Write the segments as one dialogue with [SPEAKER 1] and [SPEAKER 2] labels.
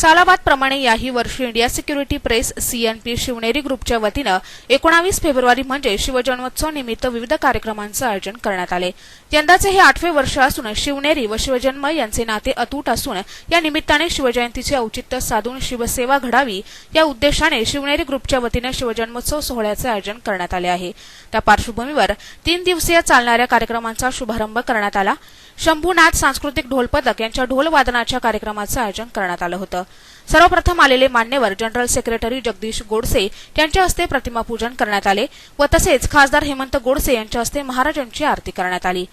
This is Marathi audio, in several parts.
[SPEAKER 1] सालाबादप्रमाणे याही वर्षी India security press CNP Shivneri ग्रुपच्या वतीनं एकोणावीस फेब्रुवारी म्हणजे शिवजन्मोत्सव निमित्त विविध कार्यक्रमांचं आयोजन करण्यात आले. यंदाचे हे आठवे वर्ष असून शिवनेरी व शिवजन्म यांचे नाते अतूट असून या निमित्ताने शिवजयंतीचे औचित्य साधून शिवसेवा घडावी या उद्देशाने शिवनेरी ग्रुपच्या वतीनं शिवजन्मोत्सव सोहळ्याचे आयोजन करण्यात आले आहे. त्या पार्श्वभूमीवर तीन दिवसीय चालणाऱ्या कार्यक्रमांचा शुभारंभ करण्यात आला. शंभूनाथ सांस्कृतिक ढोलपदक यांच्या ढोलवादनाच्या कार्यक्रमाचं आयोजन करण्यात आलं होतं. सर्वप्रथम आलेले मान्यवर जनरल सेक्रेटरी जगदीश गोडसे यांच्या हस्ते प्रतिमापूजन करण्यात आले व तसेच खासदार हेमंत गोडसे यांच्या हस्ते महाराजांची आरती करण्यात आली.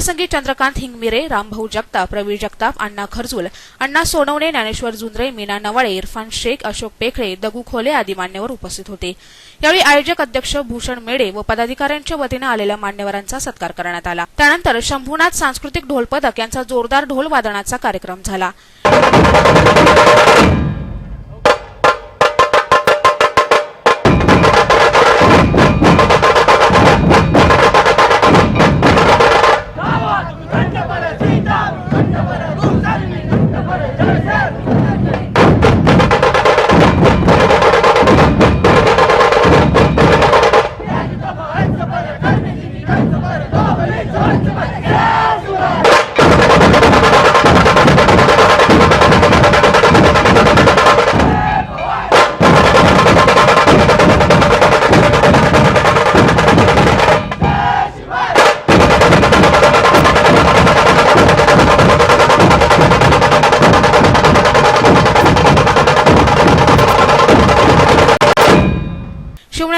[SPEAKER 1] या प्रसंगी चंद्रकांत हिंगमिरे रामभाऊ जगताप रवी जगताप अण्णा खरजूल अण्णा सोनवणे ज्ञानेश्वर जुंद्रे मीना नवाळे इरफान शेख अशोक पेखळे दगू खोले आदी मान्यवर उपस्थित होते. यावेळी आयोजक अध्यक्ष भूषण मेडे व पदाधिकाऱ्यांच्या वतीनं आलेल्या मान्यवरांचा सत्कार करण्यात आला. त्यानंतर शंभूनाथ सांस्कृतिक ढोलपदक यांचा जोरदार ढोल वादनाचा कार्यक्रम झाला.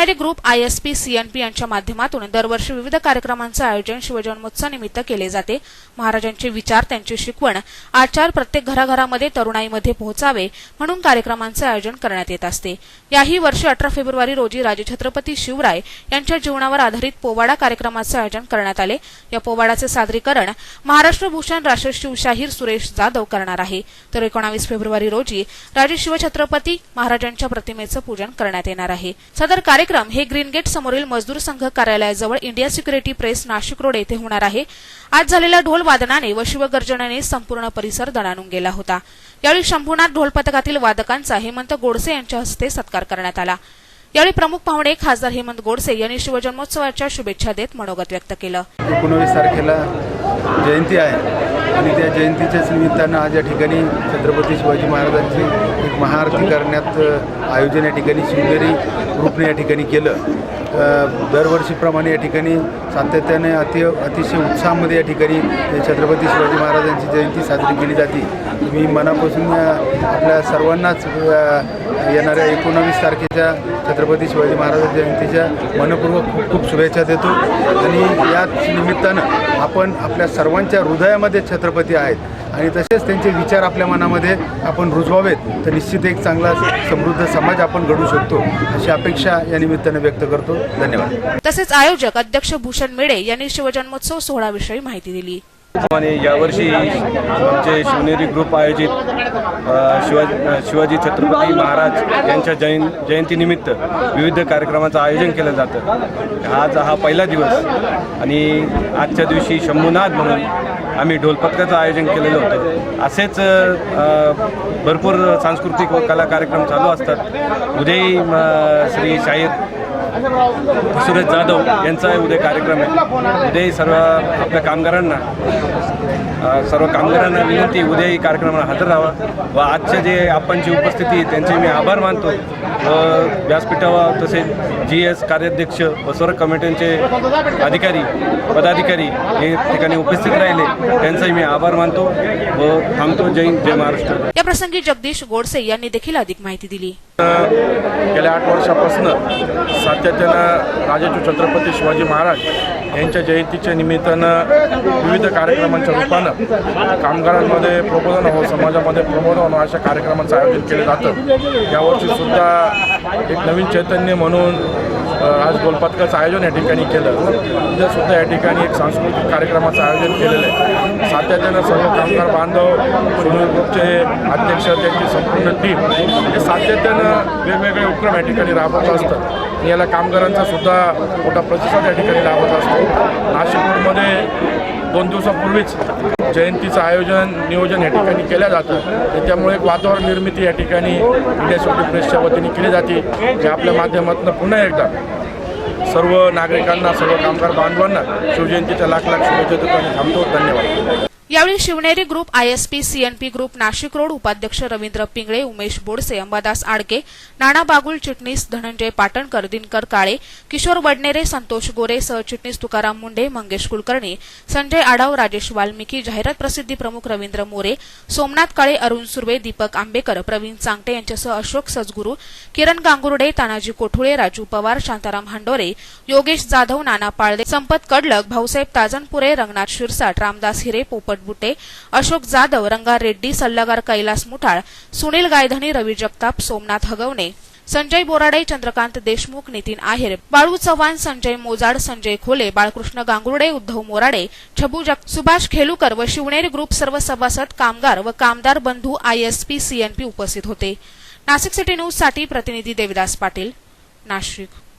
[SPEAKER 1] शिवनेरी ग्रुप आयएसपी सीएनपी यांच्या माध्यमातून दरवर्षी विविध कार्यक्रमांचं आयोजन शिवजन्मोत्सवानिमित्त केले जाते. महाराजांचे विचार त्यांची शिकवण आचार प्रत्येक घराघरामध्ये तरुणाईमध्ये पोहोचावे म्हणून कार्यक्रमांचे आयोजन करण्यात येत असते. याही वर्षी अठरा फेब्रुवारी रोजी राजे छत्रपती शिवराय यांच्या जीवनावर आधारित पोवाडा कार्यक्रमाचे आयोजन करण्यात आले. या पोवाडाचे सादरीकरण महाराष्ट्र भूषण राष्ट्र शिवशाहीर सुरेश जाधव करणार आहे. तर एकोणावीस फेब्रुवारी रोजी राजे शिवछत्रपती महाराजांच्या प्रतिमेचं पूजन करण्यात येणार आहे. सदर कार्यक्रम हे ग्रीन गेट समोरील मजदूर संघ कार्यालयाजवळ India security press Nashik road येथे होणार आहे. आज झालेल्या ढोल वादनाने व शिवगर्जनाने संपूर्ण परिसर दणाणून गेला होता. यावेळी शंभूनाथ ढोल पथकातील वादकांचा हेमंत गोडसे यांच्या हस्ते सत्कार करण्यात आला. यावेळी प्रमुख पाहुणे खासदार हेमंत गोडसे यांनी शिवजन्मोत्सवाच्या शुभेच्छा देत मनोगत व्यक्त केलं.
[SPEAKER 2] एकोणवीस तारखेला जयंती आहे. आणि त्या जयंतीच्याच निमित्तानं आज या ठिकाणी छत्रपती शिवाजी महाराजांची एक महाआरती करण्यात आयोजन या ठिकाणी शिवनेरी ग्रुपने या ठिकाणी केलं. दरवर्षीप्रमाणे या ठिकाणी सातत्याने अति अतिशय उत्साहामध्ये या ठिकाणी छत्रपती शिवाजी महाराजांची जयंती साजरी केली जाते. मी मनापासून आपल्या सर्वांनाच येणाऱ्या एकोणावीस तारखेच्या छत्रपती शिवाजी महाराज जयंतीच्या मनपूर्वक खूप खूप शुभेच्छा देतो. आणि याच निमित्तानं आपण आपल्या सर्वांच्या हृदयामध्ये छत्रपती आहेत. आणि तसेच त्यांचे विचार आपल्या मनामध्ये आपण रुजवावेत तर निश्चित एक चांगला समृद्ध समाज आपण घडू शकतो अशी अपेक्षा या निमित्तानं व्यक्त करतो. धन्यवाद.
[SPEAKER 1] तसेच आयोजक अध्यक्ष भूषण मेडे यांनी शिवजन्मोत्सव सोहळ्याविषयी माहिती दिली.
[SPEAKER 3] आणि यावर्षी आमचे शिवनेरी ग्रुप आयोजित शिवाजी शिवाजी छत्रपती महाराज यांच्या जयं जयंतीनिमित्त विविध कार्यक्रमाचं आयोजन केलं जातं. आज हा पहिला दिवस आणि आजच्या दिवशी शंभूनाथ म्हणून आम्ही ढोलपथकाचं आयोजन केलेलं होतं. असेच भरपूर सांस्कृतिक व कला कार्यक्रम चालू असतात. उद्याही म, श्री शाहीर सुरेश जाधव यांचा उद्या कार्यक्रम आहे. उद्याही सर्व आपल्या कामगारांना सर्व कामगारांना विनंती उद्याही कार्यक्रमाला हजर राहावा. व आजच्या जे आपणची उपस्थिती त्यांचे मी आभार मानतो. व व्यासपीठावर तसेच जी एस कार्याध्यक्ष व सर्व कमिट्यांचे अधिकारी पदाधिकारी हे ठिकाणी उपस्थित राहिले. त्यांचाही मी आभार मानतो व थांबतो. जय जय महाराष्ट्र.
[SPEAKER 1] या प्रसंगी जगदीश गोडसे यांनी देखील अधिक माहिती दिली.
[SPEAKER 4] गेल्या आठ वर्षापासून सातत्यानं राजाचे छत्रपती शिवाजी महाराज यांच्या जयंतीच्या निमित्तानं विविध कार्यक्रमांच्या रूपानं कामगारांमध्ये प्रबोधन हो समाजामध्ये प्रबोधन हो अशा कार्यक्रमांचं आयोजन केलं जातं. यावर्षीसुद्धा एक नवीन चैतन्य म्हणून आज गोलपातकाचं आयोजन या ठिकाणी केलं. उद्या सुद्धा या ठिकाणी एक सांस्कृतिक कार्यक्रमाचं आयोजन केलेलं आहे. सातत्यानं सर्व कामगार बांधव सुनील ग्रुपचे अध्यक्ष त्यांची संपूर्ण टीम हे सातत्यानं वेगवेगळे उपक्रम या ठिकाणी राबवत असतात. आणि याला कामगारांचा सुद्धा मोठा प्रतिसाद या ठिकाणी लाभत असतो. नाशिकमध्ये दोन दिवसापूर्वीच जयंतीचं आयोजन नियोजन या ठिकाणी केलं जातं. त्यामुळे एक वातावरण निर्मिती या ठिकाणी इंडिया सिटी प्रेसच्या वतीने केली जाते जे आपल्या माध्यमातून पुन्हा एकदा सर्व नागरिकांना सर्व कामगार बांधवांना शिवजयंतीच्या लाख लाख शुभेच्छा देतो आणि थांबतो. धन्यवाद.
[SPEAKER 1] यावेळी Shivneri group ISP CNP group Nashik road उपाध्यक्ष रवींद्र पिंगळे उमेश बोडसे अंबादास आडके नाना बागुल चिटणीस धनंजय पाटणकर दिनकर काळे किशोर वडनेरे संतोष गोरे सहचिटणीस तुकाराम मुंडे मंगेश कुलकर्णी संजय आडाव राजेश वाल्मिकी जाहिरात प्रसिद्धी प्रमुख रवींद्र मोरे सोमनाथ काळे अरुण सुर्वे दीपक आंबेकर प्रवीण चांगटे यांच्यासह अशोक सजगुरू किरण गांगुर्डे तानाजी कोठुळे राजू पवार शांताराम हंडोरे योगेश जाधव नाना पाळदे संपत कडलक भाऊसाहेब ताजनपुरे रंगनाथ शिरसाट रामदास हिरे पोपट बुटे अशोक जाधव रंगा रेड्डी सल्लागार कैलास मुठाळ सुनील गायधनी रवी जगताप सोमनाथ हगवणे संजय बोराडे चंद्रकांत देशमुख नितीन आहेर बाळू चव्हाण संजय मोजाड संजय खोले बाळकृष्ण गांगुर्डे उद्धव मोराडे छबू जग सुभाष खेलुकर व शिवनेरी ग्रुप सर्व सभासद कामगार व कामदार बंधू आयएसपी सीएनपी उपस्थित होते. नाशिक सिटी न्यूजसाठी प्रतिनिधी देविदास पाटील नाशिक.